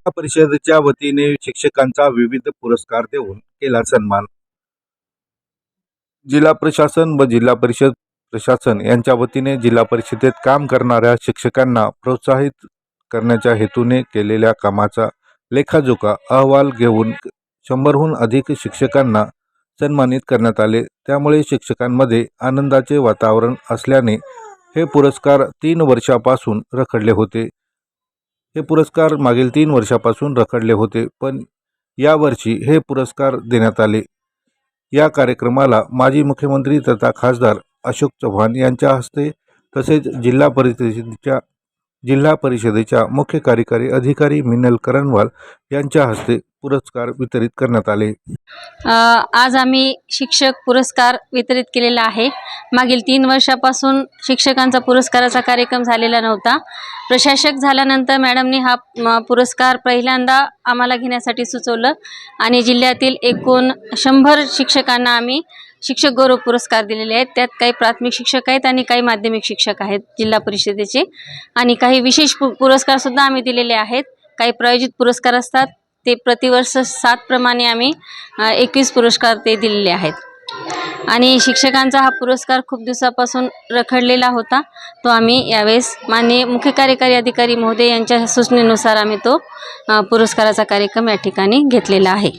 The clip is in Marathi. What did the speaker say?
जिल्हा परिषदेच्या वतीने शिक्षकांचा विविध पुरस्कार देऊन केला सन्मान. जिल्हा प्रशासन व जिल्हा परिषद प्रशासन यांच्या वतीने जिल्हा परिषदेत काम करणाऱ्या शिक्षकांना प्रोत्साहित करण्याच्या हेतूने केलेल्या कामाचा लेखाजोखा अहवाल घेऊन शंभरहून अधिक शिक्षकांना सन्मानित करण्यात आले. त्यामुळे शिक्षकांमध्ये आनंदाचे वातावरण असल्याने हे पुरस्कार तीन वर्षापासून रखडले होते. हे पुरस्कार मागील तीन वर्षापासून रखडले होते पण यावर्षी हे पुरस्कार देण्यात आले. या कार्यक्रमाला माजी मुख्यमंत्री तथा खासदार अशोक चव्हाण यांच्या हस्ते तसेच जिल्हा परिषदेच्या जिल्हा परिषदेच्या मुख्य कार्यकारी अधिकारी मिनल करणवाल यांच्या हस्ते पुरस्कार वितरित करण्यात आले. आज आम्ही शिक्षक पुरस्कार वितरित केलेला आहे. मागील तीन वर्षापासून शिक्षकांचा पुरस्काराचा कार्यक्रम झालेला नव्हता. प्रशासक झाल्यानंतर मॅडमनी हा पुरस्कार पहिल्यांदा आम्हाला घेण्यासाठी सुचवलं आणि जिल्ह्यातील एकूण शंभर शिक्षकांना आम्ही शिक्षक गौरव पुरस्कार दिलेले आहेत. त्यात काही प्राथमिक शिक्षक आहेत आणि काही माध्यमिक शिक्षक आहेत जिल्हा परिषदेचे. आणि काही विशेष पु पुरस्कारसुद्धा आम्ही दिलेले आहेत. काही प्रायोजित पुरस्कार असतात ते प्रतिवर्ष सातप्रमाणे आम्ही एकवीस पुरस्कार ते दिलेले आहेत. आणि शिक्षकांचा हा पुरस्कार खूप दिवसापासून रखडलेला होता. तो आम्ही यावेळेस माननीय मुख्य कार्यकारी अधिकारी महोदय यांच्या सूचनेनुसार आम्ही तो पुरस्काराचा कार्यक्रम या ठिकाणी घेतलेला आहे.